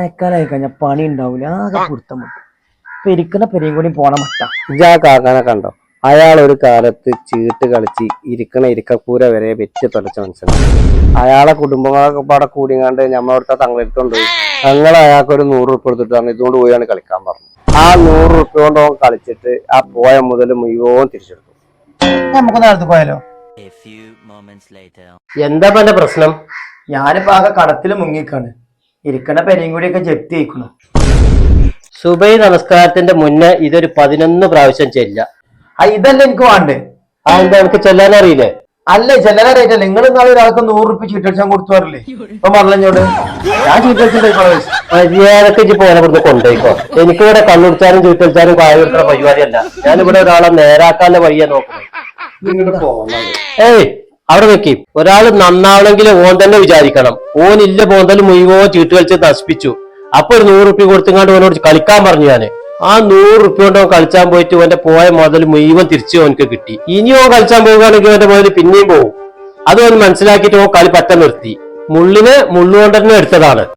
മഴക്കാലായി കഴിഞ്ഞാൽ പണി ഉണ്ടാവില്ല ആകെ പുറത്തം മുട്ടും ഇപ്പൊ പെരിയും കൂടി പോണ മട്ട. ഇജാ കാക്കാനെ കണ്ടോ? അയാൾ ഒരു കാലത്ത് ചീട്ട് കളിച്ച് ഇരിക്കണ ഇരിക്കക്കൂര വരെ വെച്ച് തുടച്ച മനുഷ്യനാണ് അയാളെ കുടുംബങ്ങളൊക്കെ പാടെ കൂടിങ്ങാണ്ട് ഞമ്മളടുത്ത തങ്ങളെടുത്തോണ്ട് പോയി ഞങ്ങൾ അയാൾക്ക് ഒരു നൂറ് ഉറുപ്പ് എടുത്തിട്ട് തന്നെ ഇതുകൊണ്ട് പോയാണ് കളിക്കാൻ പറഞ്ഞു ആ നൂറ് ഉറുപ്പ് കൊണ്ട് അവൻ കളിച്ചിട്ട് ആ പോയ മുതൽ മുഴുവൻ തിരിച്ചെടുത്തു. നമുക്ക് നടത്തു പോയാലോ? A few moments later. എന്താ പ്രശ്നം? ഞാനിപ്പോ ആകെ കടത്തിൽ മുങ്ങിക്കാണ്. ഇരിക്കണ പെരിയും കൂടിയൊക്കെ ജപ്തി ആയിക്കണു. സുബൈ നമസ്കാരത്തിന്റെ മുന്നേ ഇതൊരു പതിനൊന്ന് പ്രാവശ്യം ചെല്ല. ആ ഇതല്ല എനിക്ക് വേണ്ടേ? ആ എന്താ എനിക്ക് ചെല്ലാൻ അറിയില്ലേ? അല്ലേ ചെല്ലാനറിയില്ല നിങ്ങൾ നാളെ ഒരാൾക്ക് നൂറ് റുപ്യ ചീട്ടടിച്ചാൻ കൊടുത്തു പറഞ്ഞില്ലേ? ഇപ്പൊ പറഞ്ഞോട് ഞാൻ ചീട്ടടിച്ചിട്ട് മര്യാദയ്ക്ക് ഇജ്ജ് പോലെ ഇവിടുന്ന് കൊണ്ടുപോയിക്കോ. എനിക്കിവിടെ കണ്ണുടിച്ചാലും ചുറ്റടിച്ചാലും കായ കൊടുക്കുന്ന പരിപാടിയല്ല. ഞാനിവിടെ ഒരാളെ നേരാക്കാന്റെ വഴിയാ നോക്കുന്നത് ഏയ് അവിടെ നോക്കി. ഒരാൾ നന്നാവണമെങ്കിൽ ഓൻ തന്നെ വിചാരിക്കണം. ഓനില്ല പോന്തൽ മുഴുവൻ ചീട്ട് കളിച്ച് നശിപ്പിച്ചു. അപ്പൊ ഒരു നൂറ് റുപ്യ കൊടുത്തുകൊണ്ട് ഓനോട് കളിക്കാൻ പറഞ്ഞു ഞാൻ. ആ നൂറ് റുപ്യ കൊണ്ട് അവൻ കളിച്ചാൻ പോയിട്ട് ഓന്റെ പോയ മുതൽ മുഴുവൻ തിരിച്ചു ഓനക്ക് കിട്ടി. ഇനി ഓൻ കളിച്ചാൻ പോവുകയാണെങ്കിൽ ഓന്റെ മുതൽ പിന്നെയും പോകും അത് ഓൻ മനസ്സിലാക്കിയിട്ട് ഓൻ കളി പറ്റ നിർത്തി. മുള്ളിനെ മുള്ളുകൊണ്ട് തന്നെ എടുത്തതാണ്.